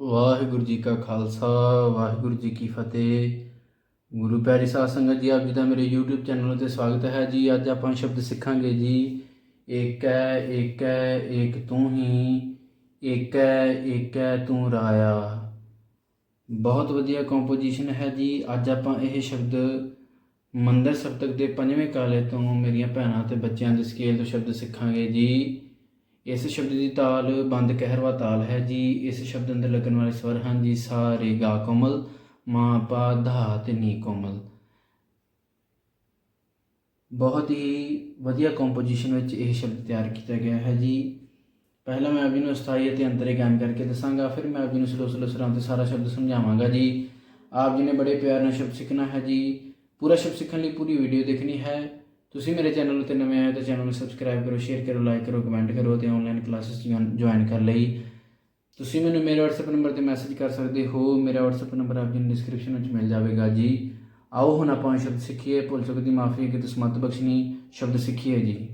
ਵਾਹਿਗੁਰੂ ਜੀ ਕਾ ਖਾਲਸਾ, ਵਾਹਿਗੁਰੂ ਜੀ ਕੀ ਫਤਿਹ। ਗੁਰੂ ਪਿਆਰੀ ਸਾਧ ਸੰਗਤ ਜੀ, ਆਪ ਜੀ ਦਾ ਮੇਰੇ YouTube ਚੈਨਲ ਉਤੇ ਸਵਾਗਤ ਹੈ ਜੀ। ਅੱਜ ਆਪਾਂ ਸ਼ਬਦ ਸਿੱਖਾਂਗੇ ਜੀ। ਏਕ ਹੈ ਏਕ ਹੈ ਏਕ ਤੂੰ ਹੀ, ਏਕ ਹੈ ਏਕ ਹੈ ਤੂੰ ਰਾਇਆ। ਬਹੁਤ ਵਧੀਆ ਕੰਪੋਜੀਸ਼ਨ ਹੈ ਜੀ। ਅੱਜ ਆਪਾਂ ਇਹ ਸ਼ਬਦ ਮੰਦਰ ਸਪਤਕ ਦੇ ਪੰਜਵੇਂ ਕਾਲੇ ਤੋਂ ਮੇਰੀਆਂ ਭੈਣਾਂ ਤੇ ਬੱਚਿਆਂ ਦੇ ਸਕੇਲ ਤੋਂ ਸ਼ਬਦ ਸਿੱਖਾਂਗੇ ਜੀ। ਇਸ ਸ਼ਬਦ ਦੀ ਤਾਲ ਬੰਦ ਕਹਿਰਵਾ ਤਾਲ ਹੈ ਜੀ। ਇਸ ਸ਼ਬਦ ਅੰਦਰ ਲੱਗਣ ਵਾਲੇ ਸਵਰ ਹਨ ਜੀ ਸਾ ਰੇ ਗਾ ਕੋਮਲ, ਮਾ ਪਾ ਧਾ ਤੇ ਨੀ ਕੋਮਲ। ਬਹੁਤ ਹੀ ਵਧੀਆ ਕੰਪੋਜੀਸ਼ਨ ਵਿੱਚ ਇਹ ਸ਼ਬਦ ਤਿਆਰ ਕੀਤਾ ਗਿਆ ਹੈ ਜੀ। ਪਹਿਲਾਂ ਮੈਂ ਆਪ ਜੀ ਨੂੰ ਸਥਾਈ ਅਤੇ ਅੰਤਰੇ ਗਾਇਨ ਕਰਕੇ ਦੱਸਾਂਗਾ, ਫਿਰ ਮੈਂ ਆਪ ਜੀ ਨੂੰ ਸਲੋ ਸਲੋ ਸਰਾਂ ਤੇ ਸਾਰਾ ਸ਼ਬਦ ਸਮਝਾਵਾਂਗਾ ਜੀ। ਆਪ ਜੀ ਨੇ ਬੜੇ ਪਿਆਰ ਨਾਲ ਸ਼ਬਦ ਸਿੱਖਣਾ ਹੈ ਜੀ। ਪੂਰਾ ਸ਼ਬਦ ਸਿੱਖਣ ਲਈ ਪੂਰੀ ਵੀਡੀਓ ਦੇਖਣੀ ਹੈ। ਤੁਸੀਂ ਮੇਰੇ ਚੈਨਲ ਉੱਤੇ ਨਵੇਂ ਆਏ ਤਾਂ ਚੈਨਲ ਨੂੰ ਸਬਸਕ੍ਰਾਈਬ ਕਰੋ ਸ਼ੇਅਰ ਕਰੋ ਲਾਈਕ ਕਰੋ ਕਮੈਂਟ ਕਰੋ ਤੇ ਆਨਲਾਈਨ ਕਲਾਸਿਸ ਜੁਆਇਨ ਕਰ ਲਈ। ਤੁਸੀਂ ਮੈਨੂੰ ਮੇਰੇ WhatsApp ਨੰਬਰ ਤੇ ਮੈਸੇਜ ਕਰ ਸਕਦੇ ਹੋ। ਮੇਰਾ WhatsApp ਨੰਬਰ ਆਪ ਜੀ ਨੂੰ ਡਿਸਕ੍ਰਿਪਸ਼ਨ ਵਿੱਚ ਮਿਲ ਜਾਵੇਗਾ ਜੀ। ਆਓ ਹੁਣ ਆਪਾਂ ਸ਼ਬਦ ਸਿੱਖੀਏ। ਭੁੱਲ ਚੁੱਕ ਦੀ ਮਾਫੀ ਕਿ ਤਸਮਤ ਬਖਸ਼ਣੀ। ਸ਼ਬਦ ਸਿੱਖੀਏ ਜੀ।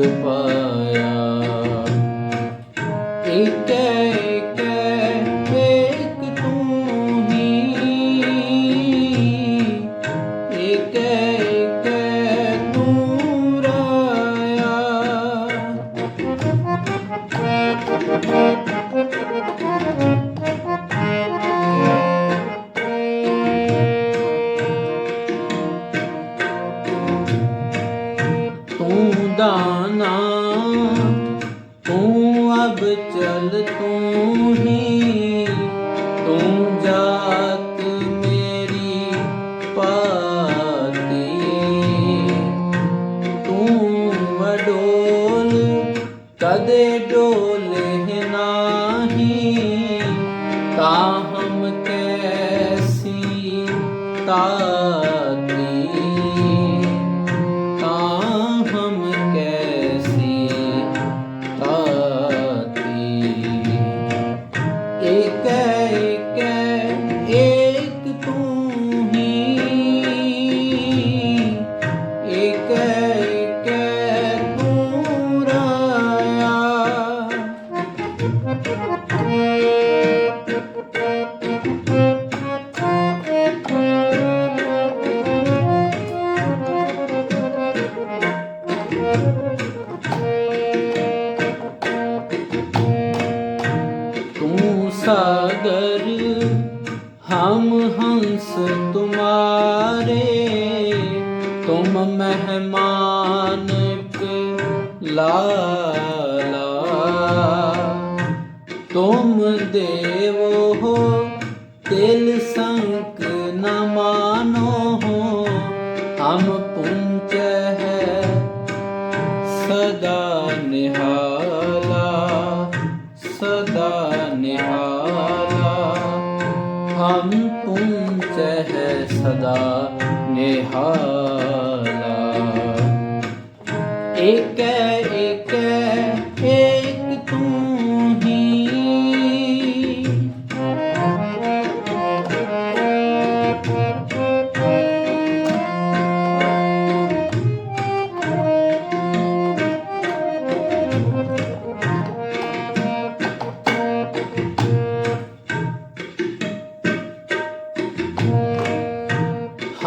ਸੁਖ ਤਾਤੀ लाला तुम देव हो तिल संक न मानो हो हम पुंज है सदा निहाला सदा निहाला हम पुंज है सदा निहाला एक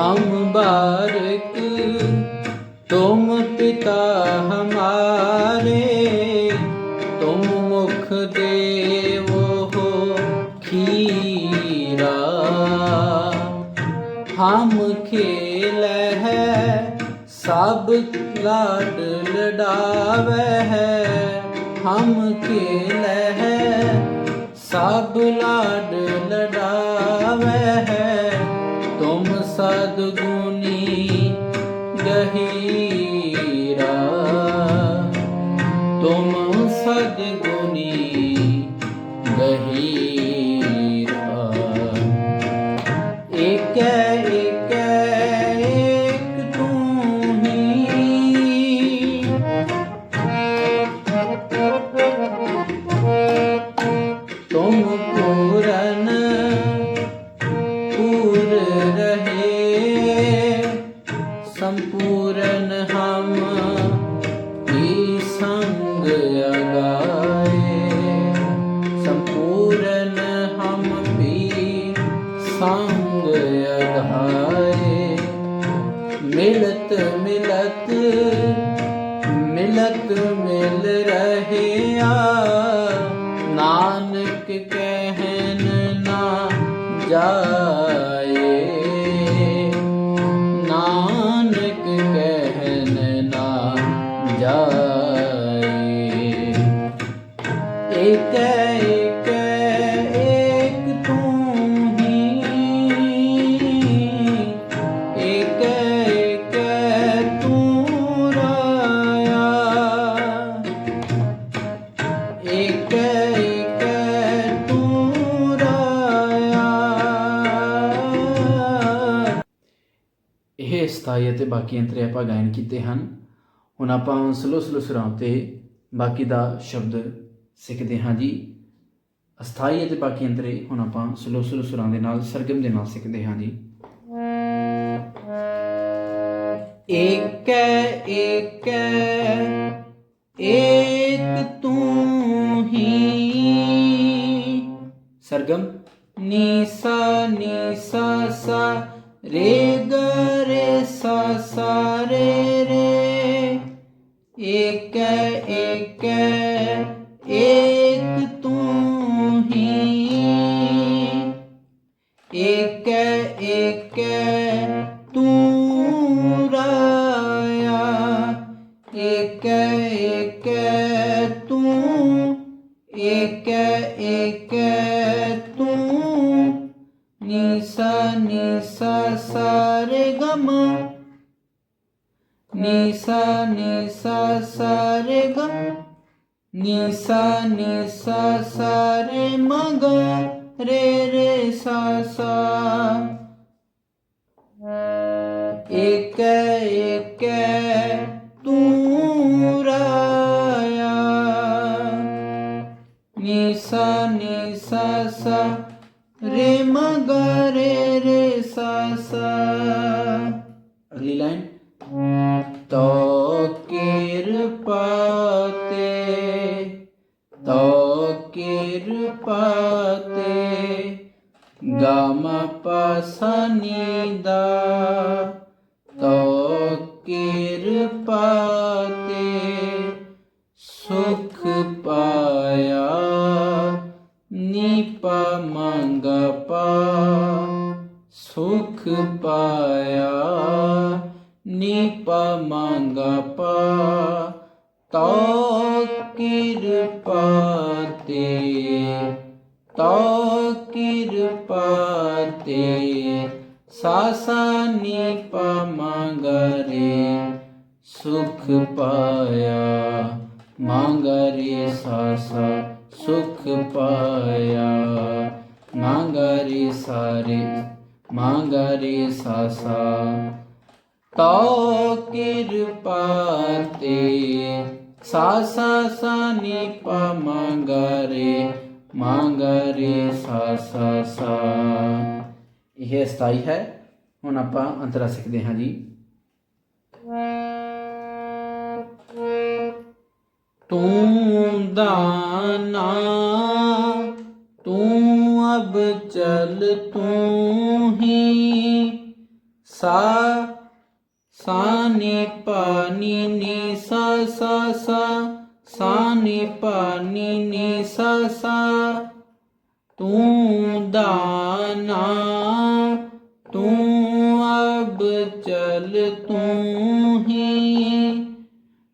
हम बारक तुम पिता हमारे तुम मुख देवो हो खीरा हम खेल है सब लाड लडावे है हम खेल है सब लाड लडावे है तुम सदगुनी ਮਿਲਤ ਮਿਲਤ ਮਿਲ ਰਹਿਆ। ਨਾਨਕ ਕਹਿਨ ਨਾ ਜਾ ਈਸਾਈ ਅਤੇ ਬਾਕੀ ਅੰਤਰੇ ਆਪਾਂ ਗਾਇਨ ਕੀਤੇ ਹਨ। ਹੁਣ ਆਪਾਂ ਸਲੋ ਸਲੋ ਸੁਰਾਂ ਤੇ ਬਾਕੀ ਦਾ ਸ਼ਬਦ ਸਿੱਖਦੇ ਹਾਂ ਜੀ। ਅਸਥਾਈ ਅਤੇ ਬਾਕੀ ਅੰਤਰੇ ਹੁਣ ਆਪਾਂ ਸਲੋ ਸਲੋ ਸੁਰਾਂ ਦੇ ਨਾਲ ਸਰਗਮ ਦੇ ਨਾਲ ਸਿੱਖਦੇ ਹਾਂ ਜੀ। ਏਕ ਏਕ ਏਕ ਤੂੰ ਹੀ। ਸਰਗਮ। ਨੀ ਸਾ ਨੀ ਸਾ ਸਾ ਰੇ ਗ ਸ ਸ ਰੇ ਰੇ ਏਕੈ ਏ ਨ ਸਾ ਸਰ ਗ ਰੇ ਰੇ ਸਾ ਸਾ ਤੂੰ ਰਾਇਆ ਨ ਰੇ ਮ ਸੁਖ ਪਾਇਆ ਨੀਪ ਮੰਗ ਪਾ। ਤੋ ਕਿਰਪਾ ਤੇ ਤੋ ਕਿਰਪਾ ਤੇ। ਸਾਸਾ ਨੀ ਮੰਗਰੇ ਸੁਖ ਪਾਇਆ। ਮੰਗਰੇ ਸਾਸਾ, ਸੁਖ ਪਾਇਆ। ਮੰਗਰੇ ਸਾਰੇ ਮੰਗਰੇ ਸਾਸਾ। ਤੋ ਕਿਰਪਾ ਤੇ ਸਾਸਾ ਸਾਨੀ ਪਾ ਮੰਗਰੇ ਮੰਗਰੇ ਸਾਸਾ ਸਾ। ਇਹ ਸਥਾਈ ਹੈ। ਹੁਣ ਆਪਾਂ ਅੰਤਰਾ ਸਿੱਖਦੇ ਹਾਂ ਜੀ। ਤੂੰ ਦਾਨਾ, ਤੂੰ ਅਬ ਚਲ, ਤੂੰ ਹੀ ਸਾ ਸਾਨੀ ਪਾਨੀ ਨੀ ਸਾ ਸਾ ਸਾ ਸਾ ਨੀ ਪਾ ਨੀ ਨੀ ਸਾ ਸਾ ਤੂੰ ਦਾਨਾ ਤੂੰ ਅਬ ਚਲ ਤੂੰ ਹੀ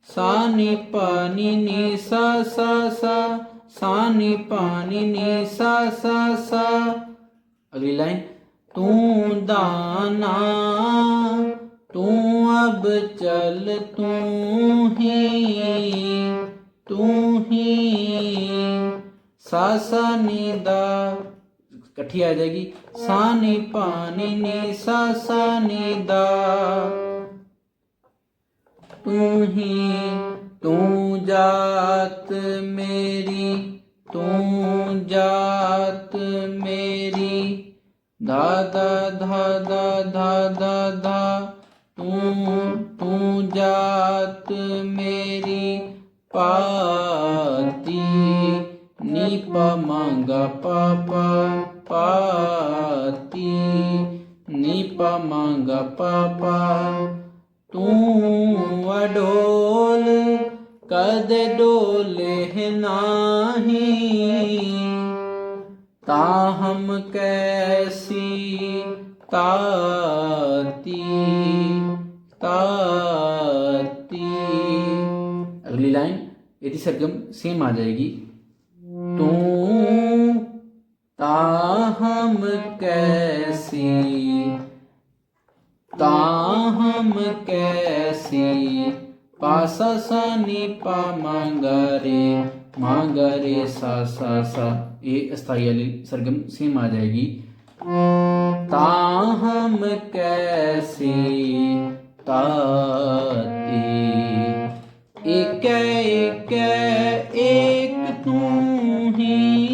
ਸਾ ਨੀ ਪਾ ਨੀ ਨੀ ਸਾ ਸਾ ਸਾ ਸਾ ਨੀ ਪਾ ਨੀ ਨੀ ਸਾ ਸਾ ਸਾ ਅਗਲੀ ਲਾਈਨ ਤੂੰ ਦਾਨਾ, ਤੂੰ ਅਬ ਚਲ ਤੂੰ ਹੀ ਤੂੰ ਹੀ। ਸਾ ਸਾ ਨੀ ਦਾ, ਇਕੱਠੀ ਆ ਜਾਏਗੀ। ਸਾ ਨੀ ਪਾ ਨੀ ਨੀ ਸਾ ਸਾ ਨੀ ਦਾ। ਤੂੰ ਹੀ, ਤੂੰ ਜਾਤ ਮੇਰੀ, ਤੂੰ ਜਾਤ ਮੇਰੀ। ਦਾ ਦਾ ਧਾ ਦਾ ਧਾ ਦਾ ਧਾ ਤੂੰ ਤੂੰ ਜਾਤ ਮੇਰੀ ਪਾਤੀ ਨੀ ਪਾ ਮੰਗਾ ਪਾਪਾ ਪਾਤੀ ਨੀ ਪਾ ਮੰਗਾ ਪਾਪਾ, ਤੂੰ ਅਡੋਲ, ਕਦੇ ਡੋਲੇ ਨਾਹੀ ਤਾਹਮ ਕੈਸੀ ਤਾਤੀ ਤਾਤੀ ਅਗਲੀ ਲਾਈਨ ਇਹਦੀ ਸਰਗਮ ਸੇਮ ਆ ਜਾਏਗੀ। ਤੂੰ ਤਾਹਮ ਕੈਸੀ? ਤਾਹਮ ਕੈਸੀ? ਪਾਸਾ ਸਾ ਨੀ ਪਾ ਮੰਗਰੇ ਮੰਗਰੇ ਸਾ ਸਾ ਸਾ। ਇਹ ਅਸਥਾਈ ਵਾਲੀ ਸਰਗਮ ਸੇਮ ਆ ਜਾਏਗੀ। ਤਾਹਮ ਕੈਸੀ ਤਾਤੀ? ਏਕ ਏਕ ਏਕ ਤੂੰ ਹੀ।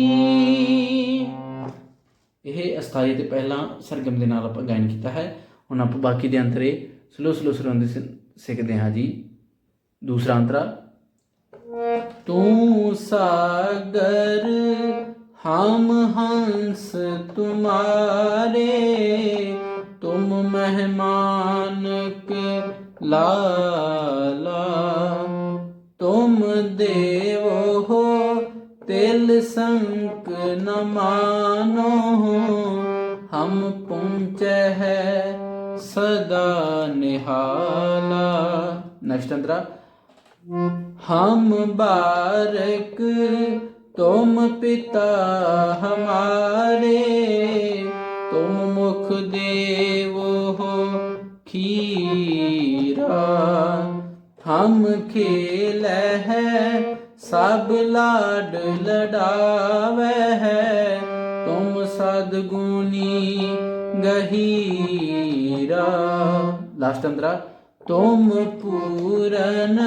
ਇਹ ਅਸਥਾਈ ਤੇ ਪਹਿਲਾਂ ਸਰਗਮ ਦੇ ਨਾਲ ਆਪਾਂ ਗਾਇਨ ਕੀਤਾ ਹੈ। ਹੁਣ ਆਪਾਂ ਬਾਕੀ ਦੇ ਅੰਤਰੇ ਸਲੋ ਸਲੋ ਸੁਰਾਂਦੇ ਸਿੱਖਦੇ ਹਾਂ ਜੀ। ਦੂਸਰਾ ਅੰਤਰਾ। ਤੂੰ ਸਾਗਰ हम हंस तुम्हारे तुम मेहमान के लाला तुम देवो हो तेल संक न मानो हम पहुँचे है सदा निहाला नष्टंद्रा हम बारक तुम पिता हमारे तुम मुख देव हो खीरा हम खेल है सब लाड लडावे है तुम सदगुनी गहीरा लास्ट अंतरा तुम पूरन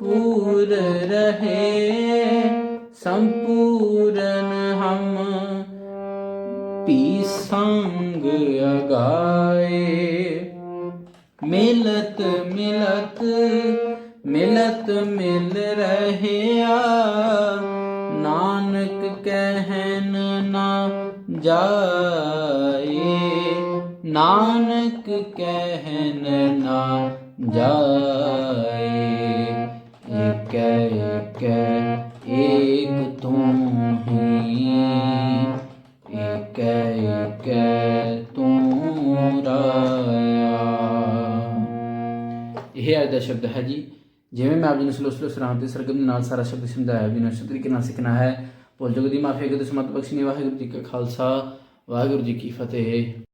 पूर रहे ਸੰਪੂਰਨ ਹਮ ਪੀ ਸੰਗ ਅਗਾਏ। ਮਿਲਤ ਮਿਲਤ ਮਿਲਤ ਮਿਲ ਰਹਿਆ। ਨਾਨਕ ਕਹਿਨ ਨਾ ਜਾਏ, ਨਾਨਕ ਕਹਿਨ ਨਾ ਜਾਏ। ਮੈਂ ਆਪ ਜੀ ਨੂੰ ਤੇ ਸਰਗਮ ਨਾਲ ਸਾਰਾ ਸ਼ਬਦ ਸਮਝਾਇਆ, ਵੀ ਨਸ਼ਟ ਤਰੀਕੇ ਨਾਲ ਸਿੱਖਣਾ ਹੈ। ਭੁੱਲ ਚੁੱਕ ਦੀ ਮਾਫੀ ਅਗੇ ਤੇ ਸਮਤ ਬਖਸ਼ਣੀ ਵਾਹਿਗੁਰੂ ਜੀ ਕਾ ਖਾਲਸਾ, ਵਾਹਿਗੁਰੂ ਜੀ ਕੀ ਫਤਿਹ।